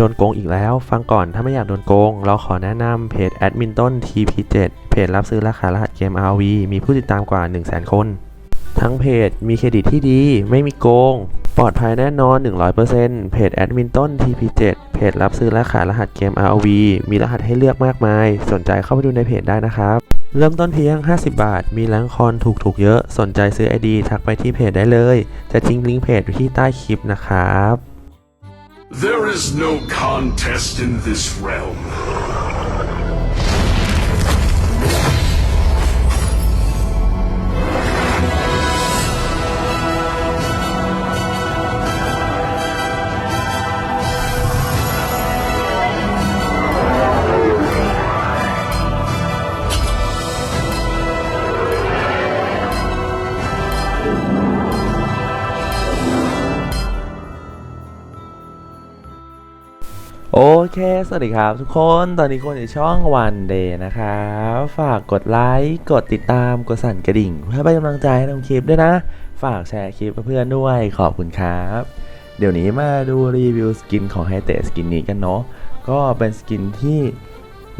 โดนโกงอีกแล้ว ฟังก่อนถ้าไม่อยากโดนโกง เราขอแนะนำเพจแอดมินต้น TP7 เพจรับซื้อราคารหัสเกม RV มีผู้ติดตามกว่า 100,000 คน ทั้งเพจมีเครดิตที่ดี ไม่มีโกง ปลอดภัยแน่นอน 100%เพจแอดมินต้น TP7 เพจรับซื้อและขารหัสเกม RV มีรหัสให้เลือกมากมาย สนใจเข้าไปดูในเพจได้นะครับ เริ่มต้นเพียง 50 บาท มีแรงคอนถูกๆเยอะ สนใจซื้อ ID ทักไปที่เพจได้เลย จะทิ้งลิงก์เพจไว้ที่ใต้คลิปนะครับ There is no contest in this realm. โอเค สวัสดีครับทุกคน ตอนนี้คนอยู่ช่องวันเดย์นะครับ ฝากกดไลค์ กดติดตาม กดสั่นกระดิ่ง เพื่อเป็นกำลังใจให้ทำคลิปด้วยนะ ฝากแชร์คลิปเพื่อนด้วย ขอบคุณครับ เดี๋ยวนี้มาดูรีวิวสกินของไฮเตสกินนี้กันเนาะ ก็เป็นสกินที่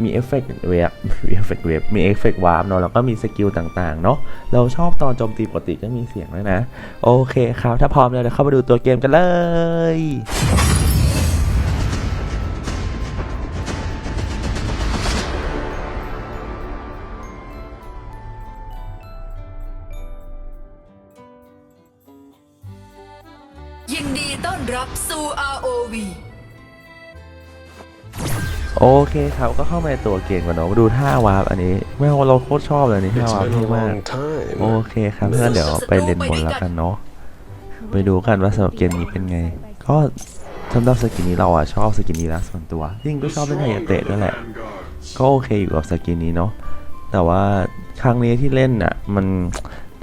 มีเอฟเฟกต์เวฟมีเอฟเฟกต์เวฟมีเอฟเฟกต์วาร์ปเนาะ แล้วก็มีสกิลต่างๆ เนาะ เราชอบตอนโจมตีปกติก็มีเสียงด้วยนะ โอเคครับ ถ้าพร้อมแล้วเดี๋ยวเข้าไปดูตัวเกมกันเลย โอเคครับก็เข้ามาในตัวเกมกันเนาะมาดูท่าวาร์ปอันนี้แม่งเราโคตรชอบเลยอันนี่ท่า It's วาร์ป been เท่ a มาก long time. โอเคครับเพื่อนเดี๋ยวไปเล่นบนแล้วกันเนาะไปดูกันว่าสำหรับเกมนี้เป็นไง ก็สำหรับสกินนี้เราอะชอบสกินนี้แล้วส่วนตัวจริงก็ชอบเล่นไฮยาเตะด้วยแหละ ก็โอเคอยู่กับสกินนี้เนาะแต่ว่าครั้งนี้ที่เล่นอะมัน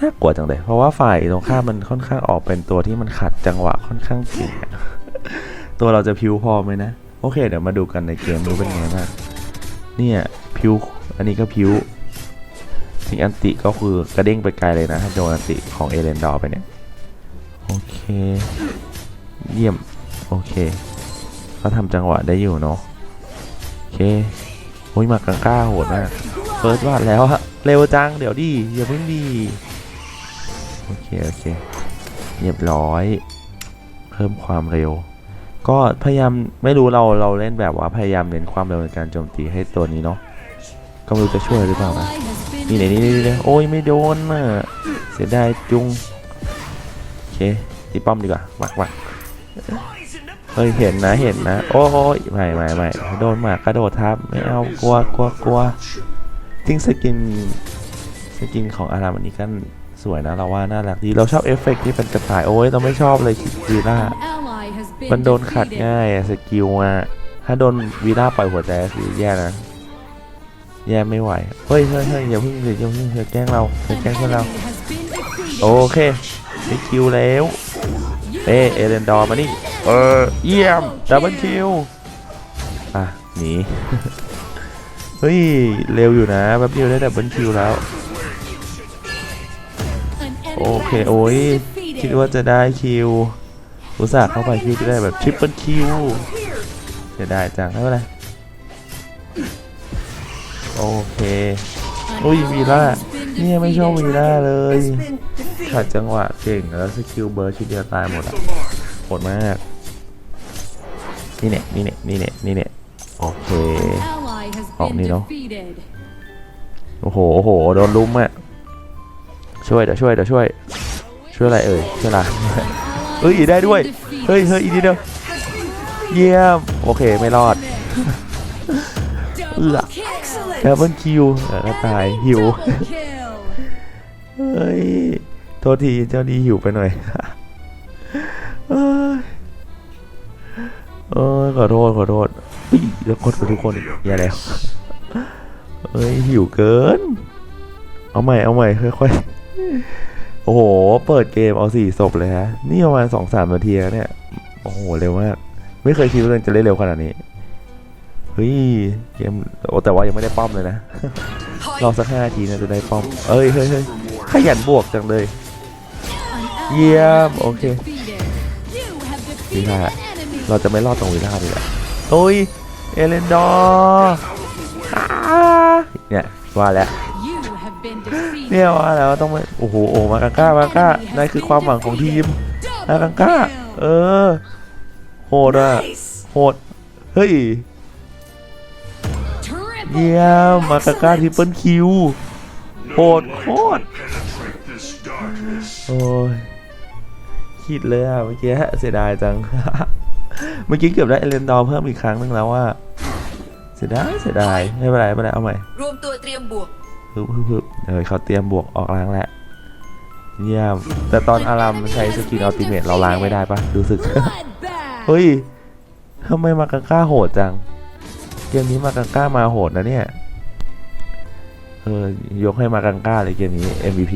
น่ากลัวจังเลยเพราะว่าฝ่ายตรงข้ามมันค่อนข้างออกเป็นตัวที่มันขัดจังหวะค่อนข้างเก่งอะตัวเราจะพิวพอไหมนะ โอเค เดี๋ยวมาดูกันในเกมดูเป็นไงบ้างเนี่ยพิวอันนี้ก็พิวสิงอันติก็คือกระเด้งไปไกลเลยนะถ้าโดนอันติของเอเลนดอร์ไปเนี่ยโอเคเยี่ยมโอเคเขาทำจังหวะได้อยู่เนาะโอเคโอ้ยมากังก้าโหดมากเฟิร์สวาดแล้วอะเร็วจังเดี๋ยวดิอย่าเพิ่งดีโอเคโอเคเรียบร้อย เพิ่มความเร็ว ก็พยายามไม่รู้เราเราเล่นแบบว่าพยายามเน้นความเร็วในการโจมตีให้ตัวนี้เนาะก็ไม่รู้จะช่วยหรือเปล่านะนี่ไหนนี่นี่นี่โอ้ยไม่โดนน่ะเสียดายจุงโอเคตีป้อมดีกว่าวักวักเฮ้ยเห็นนะเห็นนะ โอ้ยไม่ไม่ไม่โดนหมากกระโดดทับไม่เอากลัวกลัวกลัวจริงสกินสกินของอารามอันนี้ก็สวยนะเราว่าน่ารักดีเราชอบเอฟเฟกต์ที่เป็นกระต่ายโอ้ยเราไม่ชอบเลยคีร่า มันโดนขัดง่ายอะสกิลอะถ้าโดนวีล่าปล่อยหัวใจคือแย่นะ แย่ไม่ไหว เฮ้ยเฮ้ยเฮ้ยอย่าเพิ่งเลยอย่าเพิ่งเธอแกล้งเราเธอแกล้งพวกเรา โอเคได้คิวแล้วเอเอเลนดอร์มานี่ เออ เยี่ยม ดับเบิลคิว อะ หนี เฮ้ย เร็วอยู่นะแป๊บเดียวได้ดับเบิลคิวแล้ว โอเค โอ้ยคิดว่าจะได้คิว อุตส่าห์เข้าไปคิวจะได้แบบทริปเปิลคิวเสียดายจังไม่เป็นไรโอเคอุ้ยวีล่าเนี่ยไม่ชอบวีล่าเลยขัดจังหวะเก่งแล้วสกิลเบิร์ชุดเดียวตายหมดอะโหดมากนี่เนี่ยนี่เนี่ยนี่เนี่ยนี่เนี่ยโอเคออกนี่เนาะโอ้โหโอ้โหโดนลุมอะช่วยเดี๋ยวช่วยเดี๋ยวช่วยช่วยอะไรเอ่ยช่วยอะไร เอ้ยได้ด้วย เฮ้ยเฮ้ยอีกนิดเดียวเยี่ยม โอเคไม่รอดเอื้อดับเบิลคิวเออก็ตายหิว เฮ้ย โทษทีเจ้าดีหิวไปหน่อยเอ้ยเอ้ยขอโทษขอโทษอุ๊ยแล้วคนกับทุกคนอีกอย่าแล้วเอ้ยหิวเกิน เอาใหม่เอาใหม่ค่อยๆ โอ้โห เปิดเกมเอาสี่ศพเลยฮะ นี่ประมาณสองสามนาทีแล้วเนี่ย โอ้โห เร็วมาก ไม่เคยคิดว่าตัวเองจะเล่นเร็วขนาดนี้ เฮ้ย เกม โอ้แต่ว่ายังไม่ได้ป้อมเลยนะ รอสักห้านาทีนะจะได้ป้อม เอ้ย เฮ้ยเฮ้ยขยันบวกจังเลย เยี่ยม โอเควีล่าเราจะไม่รอดตรงวีล่าดีแหละโอ้ย เอเลนดอร์เนี่ย ว่าแล้ว เนี่ยว่าแล้วต้องไปโอ้โหโอ้มากาก้ามากาก้านั่นคือความหวังของทีมมากาก้า เออ โหดอะโหด เฮ้ยเยี่ยมมากาก้าทริปเปิลคิวโหดโคตรโอ้ยคิดเลยอะเมื่อกี้เสียดายจัง เมื่อกี้เกือบได้เอเลนดอร์เพิ่มอีกครั้งนึงแล้วว่า เสียดายเสียดายไม่เป็นไรไม่เป็นไรเอาใหม่รวมตัวเตรียมบวก ฮึบฮึบฮึบเออเขาเตรียมบวกออกล้างแล้วเยี่ยมแต่ตอนอารามใช้สกินอัลติเมทเราล้างไม่ได้ปะรู้สึก bloodbath. เฮ้ยทำไมมากังก้าโหดจัง เกมนี้มากังก้ามาโหดนะเนี่ย เออยกให้มากังก้าเลยเกมนี้ MVP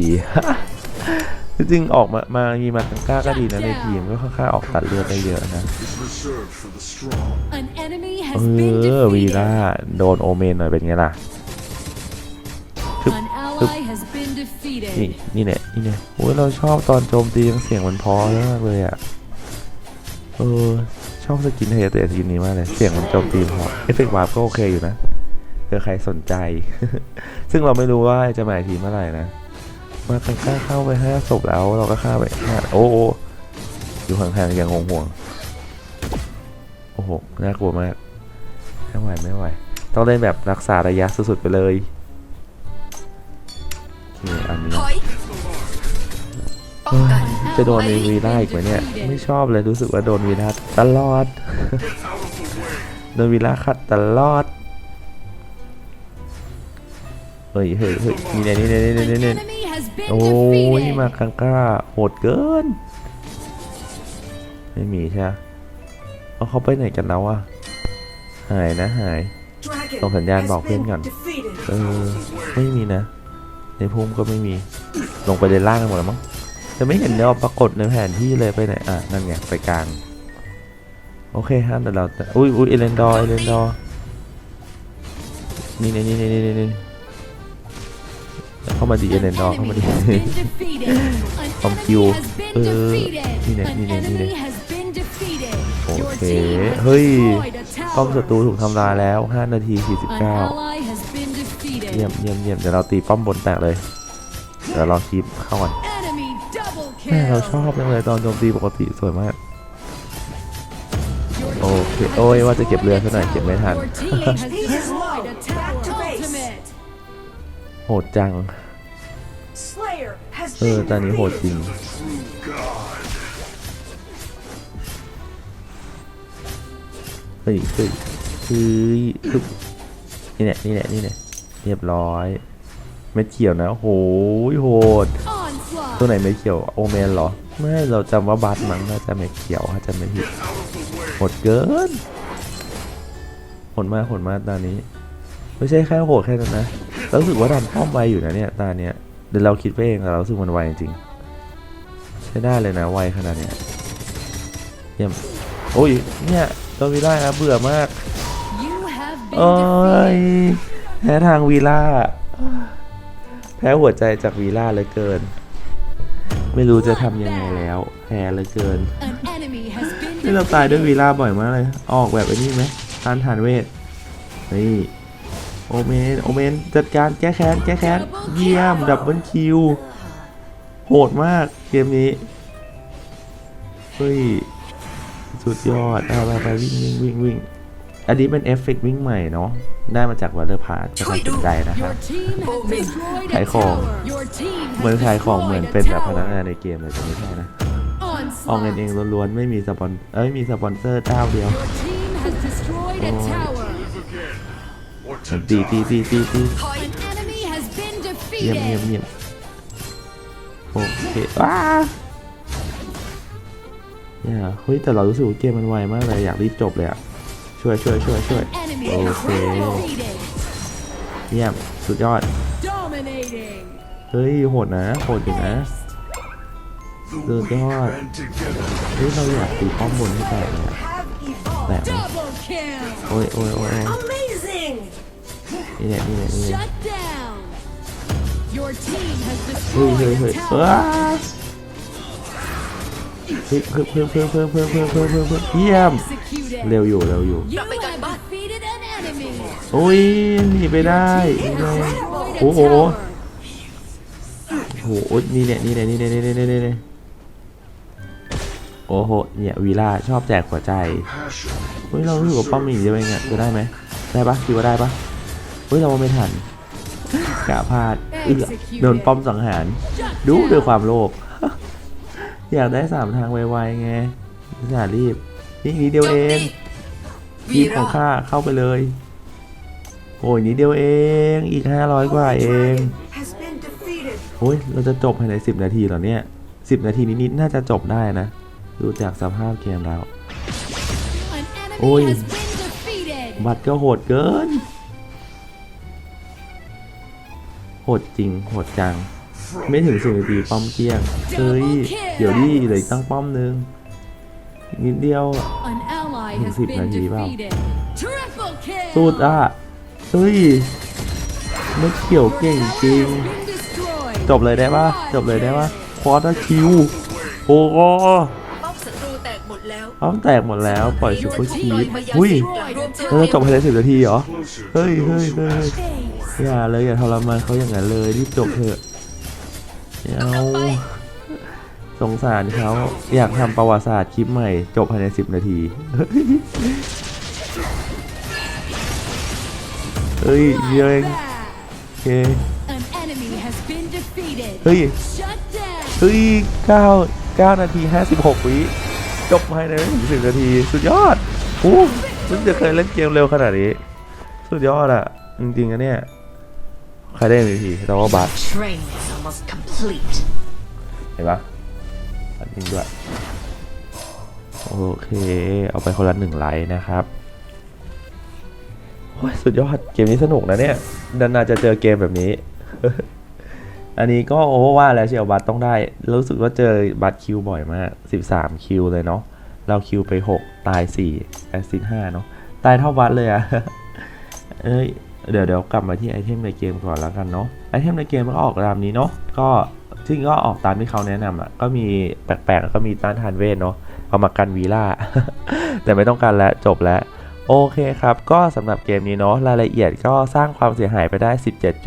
จริงๆออกมามามีมากังก้าก็ดีนะในทีมก็ค่อนข้างออกตัดเลือดได้เยอะนะ Is reserved for the strong. An enemy เอ has been อวี defeated. ล่าโดนโอเมนหน่อยเป็นไงล่ะ An ally has been นี่ defeated. นี่เนี่ยนี่เนี่ยโอ้ยเราชอบตอนโจมตียังเสียงมันเพอมากเลยอะเออชอบสกินเฮเตสกินนี้มากเลยเสียงมันโจมตีเพอเอฟเฟกต์วาร์ปก็โอเคอยู่นะเผื่อใครสนใจ ซึ่งเราไม่รู้ว่าจะมาอีกทีเมื่อไหร่นะมากันกล้าเข้าไปห้าศพแล้วเราก็ฆ่าไปห้าโอ้โอ้อยู่ห่างๆอย่างห่วงๆโอ้โหน่ากลัวมากไม่ไหวไม่ไหวต้องเล่นแบบรักษาระยะสุดๆไปเลย โอเคอันนี้จะโดนวีล่าอีกไหมเนี่ย ไม่ชอบเลยรู้สึกว่าโดนวีล่าตลอด โดนวีล่าขัดตลอดเฮ้ยเฮ้ยเฮ้ยนี่เนี่ยนี่เนี่ยนี่เนี่ยนี่เนี่ยโอ้ยมากังก้าโหดเกิน ไม่มีใช่ไหมเอาเขาไปไหนกันแล้วอะหายนะหายส่งสัญญาณบอกเพื่อนก่อนเออไม่มีนะ ในภูมิก็ไม่มี ลงไปในล่างกันหมดแล้วมั้งจะไม่เห็นเดี๋ยวปรากฏในแผนที่เลยไปไหนอะนั่นไงไปกลางโอเคฮะแต่เราแต่อุ้ยอุ้ยเอเลนดอร์เอเลนดอร์นี่นี่นี่นี่นี่นี่เข้ามาดีเอ An เลนดอร์เข้ามา enemy ดี has been defeated. An คอมคิว enemy has been เออ defeated. นี่เนี่ย An นี่เนี่ยนี่เนี่ย enemy has been defeated. โอ Your เค team has เฮ้ย destroyed a ป้อมศัตรู tower. ถูกทำลายแล้ว 5 นาที An 49 เยี่ยมเยี่ยมเยี่ยมเดี๋ยวเราตีป้อมบนแตกเลย เดี๋ยวรอคลิปเข้าก่อน Enemy double แม่เราช kill. อบจังเลยตอนโจมตีปกติสวยมาก Your โอเคโอ้ยว่าจะเก็บเรือซะหน่อยเก็บไม่ทัน Your team has destroyed a tower ultimate. โหดจัง Slayer has เออตอนนี้โหดจริง God. เฮ้ยเฮ้ยเฮ้ยฮึบนี่แหละนี่แหละนี่แหละ เรียบร้อย เม็ดเขียวนะโหยโหด Onslaught. ตัวไหนเม็ดเขียวโอเมนเหรอ ไม่เราจำว่าบัตมั้งน่าจะเม็ดเขียวถ้าจะไม่ผิดโหดเกินโหดมากโหดมากตอนนี้ ไม่ใช่แค่โหดแค่นั้นนะเรารู้สึกว่าดันป้อมไวอยู่นะเนี่ยตาเนี้ยเดี๋ยวเราคิดไปเองแต่เรารู้สึกมันไวจริงๆใช้ได้เลยนะไวขนาดเนี้ยเยี่ยมโอ้ยเนี่ยตัววีล่านะเบื่อมาก You have โอ้ been ย defeated. แพ้ทางวีล่า แพ้หัวใจจากวีล่าเหลือเกิน ไม่รู้จะทำยังไงแล้ว แพ้เหลือเกิน นี่เราตายด้วยวีล่าบ่อยมากเลย ออกแบบไอ้นี่ไหมทานทานเวท นี่โอเมน โอเมน จัดการแก้แค้น แก้แค้น เยี่ยม ดับเบิลคิว โหดมากเกมนี้ เฮ้ย สุดยอดเอาไปไปวิ่งวิ่งวิ่งวิ่ง อันนี้เป็นเอฟเฟกต์วิ่งใหม่เนาะได้มาจากวัลเลอร์พาร์ก็น่าสนใจนะครับขายของเหมือนขายของเหมือนเป็นแบบพนักงานในเกมเลยแต่ไม่ใช่นะออกเงินเองล้วนๆไม่มีสปอนเอ้ยมีสปอนเซอร์เจ้าเดียวตีตีตีตีตีเยี่ยมเยี่ยมเยี่ยมโอเคว้าเนี่ยเฮ้ยแต่เรารู้สึกเกมมันไวมากเลยอยากรีบจบเลยอะ ช่วยช่วยช่วยช่วย An enemy Okay. has been defeated. เยี่ยมสุดยอด Dominating. เฮ้ยโหดนะโหดอยู่นะ the Good weak God. band together. เฮ้ยเราอยากตีป้อมบนให้แตกเลยอะ have evolved. แตกไหม Double kill. โอ้ยโอ้ยโอ้ยโอ้ย Amazing! นี่แหละนี่แหละนี่แหละ Shut down. Your team has เฮ้ย destroyed เฮ้ยเฮ้ย a ว้า tower. เฮ้ยเพิ่มเพิ่มเพิ่มเพิ่มเพิ่มเพิ่มเพิ่มเพิ่มเพิ่มเยี่ยมเร็วอยู่เร็วอยู่โอ้ยหนีไปได้โอ้โหโอ้โหนี่เนี่ยนี่เนี่ยนี่เนี่ยนี่เนี่ยนี่เนี่ยโอ้โหเนี่ยวีล่าชอบแจกหัวใจเฮ้ยเรารู้กว่าป้อมมีเยอะเองอะจะได้ไหมได้ปะคิดว่าได้ปะเฮ้ยเราไม่ทันกะพลาดเออโดนป้อมสังหาร ดูด้วยความโลภ อยากได้สามทางไวๆไงอย่ารีบนี่นิดเดียวเองทีวีมของระข้าเข้าไปเลย โอ้ยนิดเดียวเอง อีกห้าร้อยกว่าเอง has been defeated. โอ้ยเราจะจบภายในสิบนาทีเหรอเนี่ยสิบนาทีนิดๆน่าจะจบได้นะ ดูจากสภาพเกมแล้ว An enemy Ôi. has been defeated. บัตรก็โหดเกิน โหดจริง โหดจัง ไม่ถึงสิบนาทีป้อมเกลี้ยง เฮ้ย เดี๋ยวดิเหลืออีกตั้งป้อมนึงอีกนิดเดียว An ally Hình has xịt là been gì vào? defeated. Triple kill. สุดอะ เฮ้ยไม่เกี่ยว Your เก่ง tower จริง has been destroyed. จบเลยได้ปะจบเลยได้ปะควอเตอร์คิวโอ้โหป้อมศัตรูแตกหมดแล้วป้อมแตกหมดแล้ว ปล่อยซุปเปอร์คีปมายังอุ้ยรวมเชิงเราจะจบภายในสิบนาทีเหรอ closer เฮ้ยเฮ้ยเฮ้ย Ace. อย่าเลยอย่าทรมานเขาอย่างนั้นเลยรีบจบเถอะไม่ เอาสงสารเขาอยากทำประวัติศาสตร์คลิปใหม่ จบภายในสิบนาที เฮ้ยเยอะเองโอเค An enemy has been defeated. เฮ้ย Shut down. เฮ้ยเก้าเก้านาทีห้าสิบหกวิจบภายในไม่ถึงสิบนาที สุดยอดโอ้ฉันจะเคยเล่นเกมเร็วขนาดนี้ สุดยอดอะจริงๆอะเนี่ย ใครได้ MVP แต่ว่าบัต Train is almost complete เห็นปะอันนี้ด้วย โอเค เอาไปคนละหนึ่งไลค์นะครับโอ้ยสุดยอด เกมนี้สนุกนะเนี่ยนานๆจะเจอเกมแบบนี้ อันนี้ก็โอเวอร์ว่าแล้วเชียวบัตต้องได้ รู้สึกว่าเจอบัตคิวบ่อยมาก 13 คิวเลยเนาะ เราคิวไป 6 ตาย4แอสซิส5เนาะ ตายเท่าบัตเลยอะเอ้ย เดี๋ยวเดี๋ยวกลับมาที่ไอเทมในเกมก่อนแล้วกันเนาะไอเทมในเกมมันก็ออกตามนี้เนาะก็ซึ่งก็ออกตามที่เขาแนะนำอะก็มีแปลกๆแล้วก็มีต้านทานเวทเนาะเอามากันวีล่าแต่ไม่ต้องการแล้วจบแล้วโอเคครับ ก็สำหรับเกมนี้เนาะรายละเอียดก็สร้างความเสียหายไปได้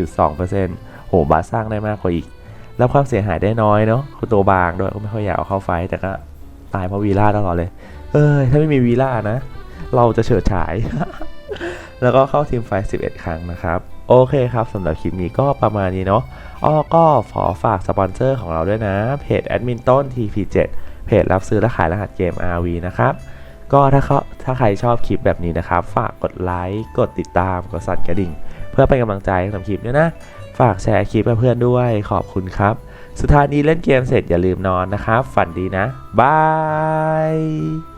17.2%โหบาสสร้างได้มากกว่าอีก แล้วความเสียหายได้น้อยเนาะคือตัวบางด้วยก็ไม่ค่อยอยากเอาเข้าไฟแต่ก็ตายเพราะวีล่าตลอดเลย เอ้ยถ้าไม่มีวีล่านะ เราจะเฉิดฉาย แล้วก็เข้าทีมไฟ 11 ครั้งนะครับ โอเคครับสำหรับคลิปนี้ก็ประมาณนี้เนาะอ้อก็ขอฝากสปอนเซอร์ของเราด้วยนะ เพจแอดมินต้น TP7 เพจรับซื้อและขายรหัสเกม RV นะครับก็ถ้าเขาถ้าใครชอบคลิปแบบนี้นะครับ ฝากกดไลค์กดติดตามกดสั่นกระดิ่ง เพื่อเป็นกำลังใจให้ทำคลิปด้วยนะ ฝากแชร์คลิปให้เพื่อนด้วยขอบคุณครับ สุดท้ายนี้เล่นเกมเสร็จอย่าลืมนอนนะครับ ฝันดีนะบาย